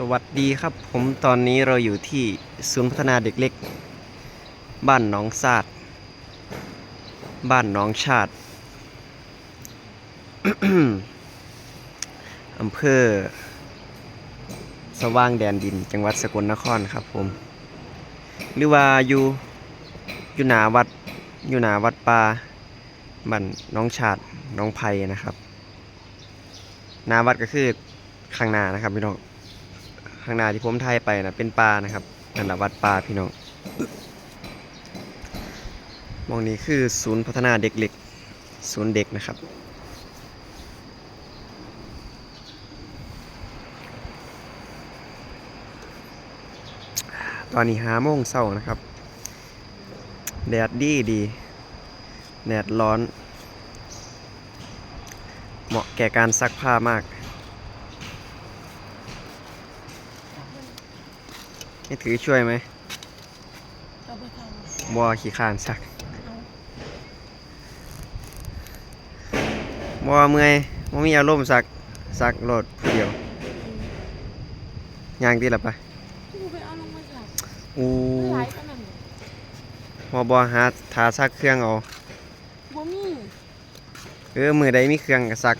สวัสดีครับผมตอนนี้เราอยู่ที่ศูนย์พัฒนาเด็กเล็ก บ้านหนองซาดบ้านหนองชาติอำเภอ สว่างแดนดิน จังหวัดสกลนครครับผม หรือว่าอยู่อยู่หนาวัดอยู่หนาวัดป่าบ้านน้องชาติน้องไผ่นะครับ นาวัดก็คือข้างหน้านะครับพี่น้อง ข้างหน้าที่ผมถ่ายไปนะเป็นป่านะครับนั่นแหละวัดป่าพี่น้องมองนี้คือศูนย์พัฒนาเด็กเล็กศูนย์เด็กนะครับ ตอนนี้หาโมงเศร้านะครับ แดดดีดีแดดร้อน เหมาะแก่การซักผ้ามาก ให้ถือช่วยไหมเอาไปทำบอขี้ขานซักเอาบอเมื่อยบ่มีอารมณ์ซักซักโหลดผู้เดียวย่างตีละปะกูไปเอาลงมาจากอู้หลายขนาดนี้บอบอหาทาซักเครื่องเอาบ่มีเออมือใดมีเครื่องก็ซัก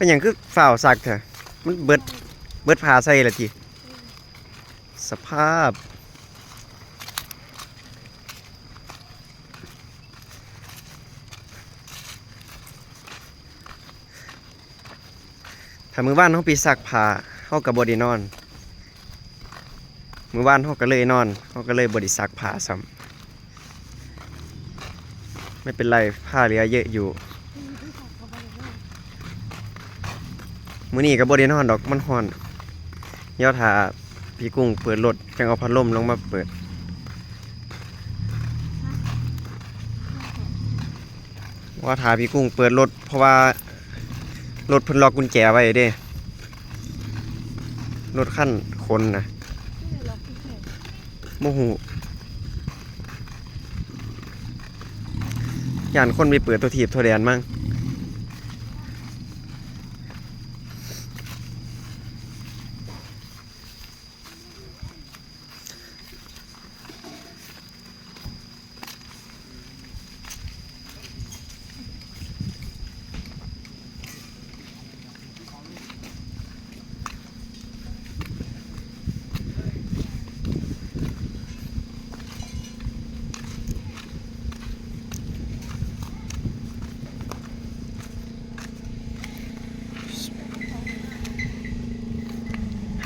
เป็นอย่างคือฝ่าวซักเถอะมันเบิดเบิดพาใส่ละทีสภาพ ถ้ามือบ้านเขาไปซักผ้าเขากับบดีนอน มือบ้านเขาก็เลยนอนเขาก็เลยบดิซักผ้าซ้ำไม่เป็นไรผ้าเหลือเยอะอยู่ มื้อนี้ก็บ่ได้นอนดอกมันฮ้อนเดี๋ยวถ้าพี่กุ้งเปิดรถจังเอาพัดลมลงมาเปิด ว่าถาพี่กุ้งเปิดรถเพราะว่ารถเพิ่นล็อกกุญแจไว้เด้รถคันคนนะโมโหยานคนไปเปิดตัวถีบตัวแดนมั่ง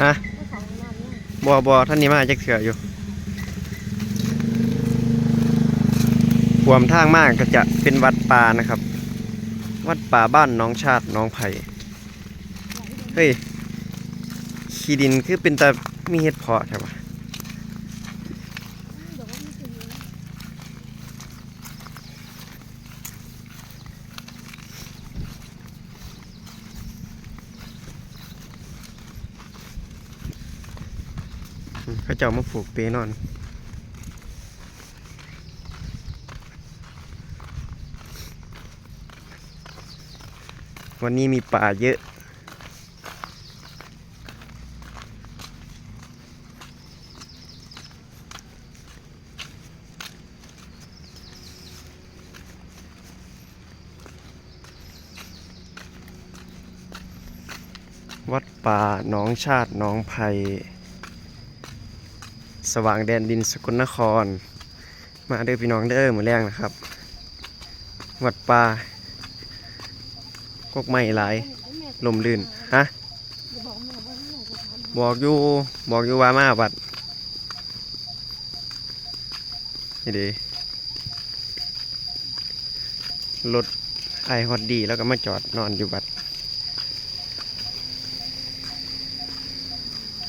ฮะบอบอท่านนี้มาจะเถื่ออยู่ขวมทางมากก็จะเป็นวัดป่านะครับ วัดป่าบ้านน้องชาติน้องไผ่เฮ้ยขี้ดินคือเป็นแต่มีเห็ดเพาะใช่ปะ เขาเจ้ามาผูกเปนอนวันนี้มีป่าเยอะ วัดป่าหนองชาติหนองไผ่ สว่างแดนดินสกลนคร มาเด้อพี่น้องเด้อมือแรงนะครับ วัดป่ากกไม้หลายลมลื่นฮะบอกอยู่บอกอยู่ว่ามาวัดนี่ดีรถไอฮอดดีแล้วก็มาจอดนอนอยู่วัด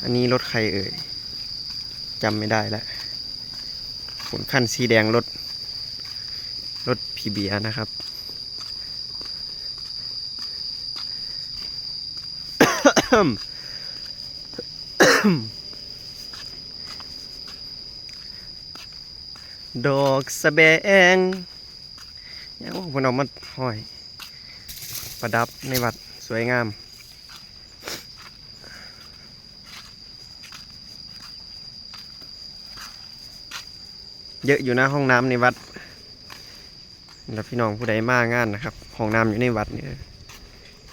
อันนี้รถใครเอ่ย จำไม่ได้แล้วขนคันสีแดงรถ รถพีเบียนะครับ ดอกสะแบงยังว่าผมเอามาห้อย ประดับในวัดสวยงาม เยอะอยู่นะห้องน้ำในวัด แล้วพี่น้องผู้ใดมางานนะครับ ห้องน้ำอยู่ในวัดเนี่ย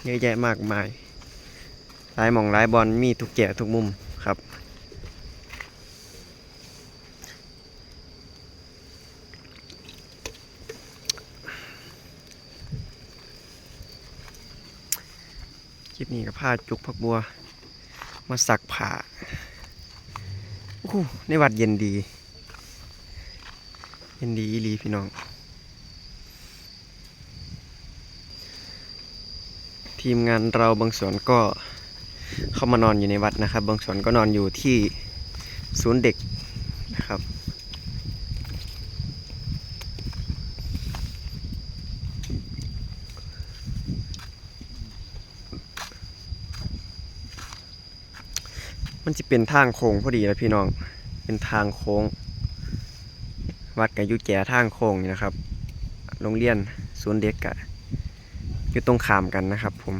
เยอะแยะมากมายหลายมองหลายบอลมีทุกแก่ทุกมุมครับ คลิปนี้กับผ้าจุกผักบัว มาสักผ้าโอ้โหในวัดเย็นดี เย็นดีอีลีพี่น้อง ทีมงานเราบางส่วนก็เข้ามานอนอยู่ในวัดนะครับ บางส่วนก็นอนอยู่ที่ศูนย์เด็กนะครับมันจะเป็นทางโค้งพอดีนะพี่น้อง เป็นทางโค้ง วัดกับยุแจทางโค้งนี่นะครับ โรงเรียนศูนย์เด็กกะอยู่ตรงขามกันนะครับ ผม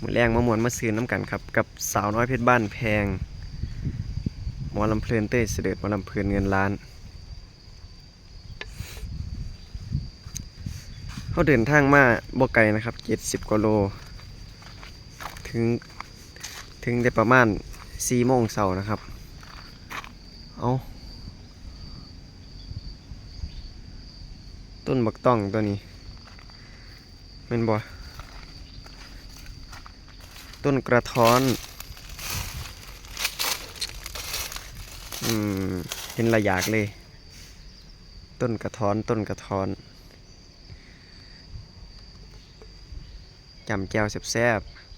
มือแรงมามวนมาซื้อน้ำกันครับ กับสาวน้อยเพชรบ้านแพงหมอลำเพลินเต้เสด็จหมอลำเพลินเงินล้านเขาเดินทางมาบ่ไกลนะครับเจ็ดสิบกว่าโล ถึงถึงได้ประมาณสี่โมงเสาร์นะครับ เอา นบักต้องตัวนี้แมันบ่ต้นกระท้อน อืมเห็นระยากเลย ต้นกระท้อนต้นกระท้อนจำแจวแซ่บๆ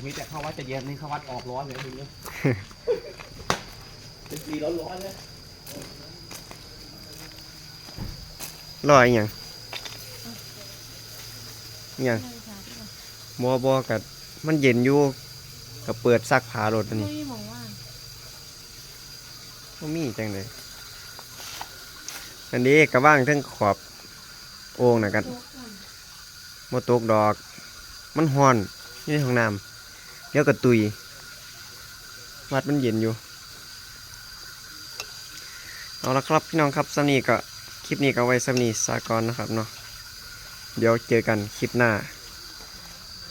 มมีแต่เข้าวัดจะเย็นนี่เข้าวัดออกร้อนเลยทีนี้เป็นปีร้อนๆเลยรออีหยังอิหยังนั่งสาธุก่อนบัวบัวกับมันเย็นอยู่กับเปิดซักผ้ารถอันไม่นี้มีหมองว่างบ่มีจังเลยอันนี้กระว่างเทั้งขอบโอ่งนะกันโต๊ะก่อนบ่ตกดอก มันฮ้อนอยู่ในห้องน้ำ เดี๋ยวก็ตุย วัดมันเย็นอยู่ เอาละครับพี่น้องครับสำนีก็คลิปนี้ก็ไว้สำนีสากอนนะครับเนาะ เดี๋ยวเจอกันคลิปหน้า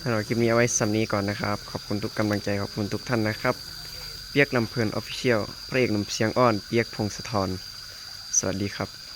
สำหรับคลิปนี้เอาไว้สำนีก่อนนะครับ ขอบคุณทุกกำลังใจขอบคุณทุกท่านนะครับ เปียกลำเพลินออฟฟิเชียลพระเอกหนุ่มเสียงอ้อน เปียกพงศธร สวัสดีครับ